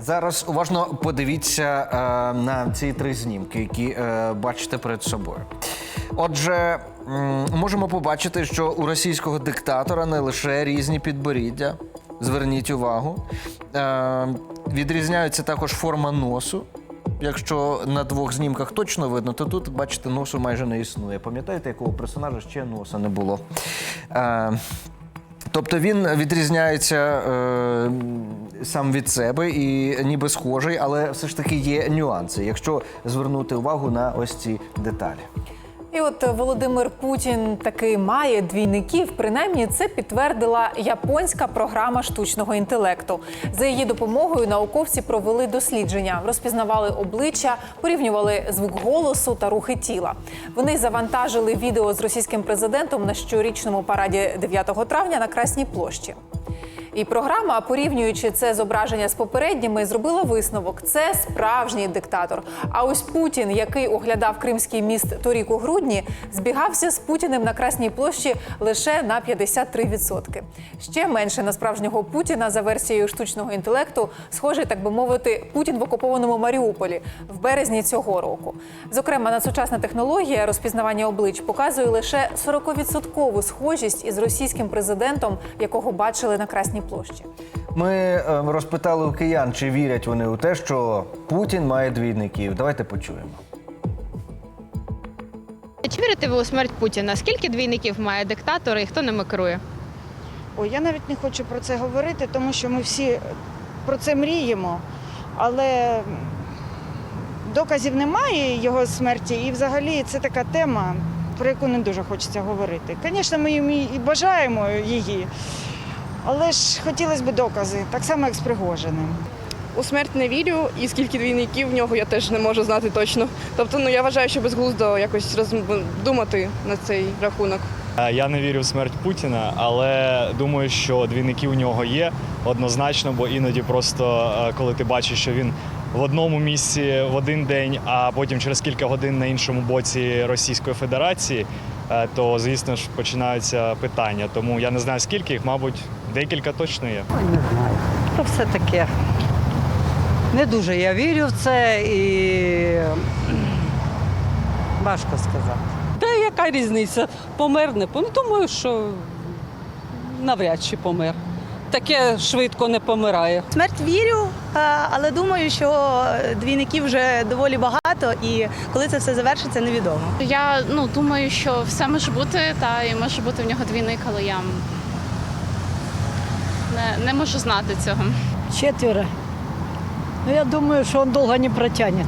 Зараз уважно подивіться е, на ці три знімки, які е, бачите перед собою. Отже, можемо побачити, що у російського диктатора не лише різні підборіддя. Зверніть увагу. Е, відрізняється також форма носу. Якщо на двох знімках точно видно, то тут, бачите, носу майже не існує. Пам'ятаєте, якого персонажа ще носа не було? Е, Тобто він відрізняється е, сам від себе і ніби схожий, але все ж таки є нюанси, якщо звернути увагу на ось ці деталі. І от Володимир Путін таки має двійників. Принаймні, це підтвердила японська програма штучного інтелекту. За її допомогою науковці провели дослідження, розпізнавали обличчя, порівнювали звук голосу та рухи тіла. Вони завантажили відео з російським президентом на щорічному параді 9 травня на Красній площі. І програма, порівнюючи це зображення з попередніми, зробила висновок: це справжній диктатор. А ось Путін, який оглядав Кримський міст торік у грудні, збігався з Путіним на Красній площі лише на 53%. Ще менше на справжнього Путіна за версією штучного інтелекту, схожий, так би мовити, Путін в окупованому Маріуполі в березні цього року. Зокрема, надсучасна технологія розпізнавання облич показує лише 40% схожість із російським президентом, якого бачили на Красній. Ми е, розпитали у киян, чи вірять вони у те, що Путін має двійників. Давайте почуємо. Чи вірите ви у смерть Путіна? Скільки двійників має диктатор і хто ними керує? Ой, я навіть не хочу про це говорити, тому що ми всі про це мріємо, але доказів немає його смерті, і взагалі це така тема, про яку не дуже хочеться говорити. Звісно, ми їм і бажаємо її, але ж хотілося б докази, так само, як з Пригожиним. У смерть не вірю, і скільки двійників в нього я теж не можу знати точно. Тобто, ну я вважаю, що безглуздо якось роздумати на цей рахунок. Е, Я не вірю в смерть Путіна, але думаю, що двійники у нього є однозначно, бо іноді просто е, коли ти бачиш, що він в одному місці в один день, а потім через кілька годин на іншому боці Російської Федерації, е, то звісно ж починаються питання. Тому я не знаю скільки їх, мабуть, декілька точно є. Ой, не знаю. То все таке. Не дуже я вірю в це і важко сказати. Та яка різниця? Помер, не помер. Ну, Думаю, що навряд чи помер. Таке швидко не помирає. Смерть вірю, е, але думаю, що двійників вже доволі багато, і коли це все завершиться, невідомо. Я ну думаю, що все може бути, та і може бути в нього двійник, але я не, не можу знати цього. Четверо. Ну, я думаю, что он долго не протянет.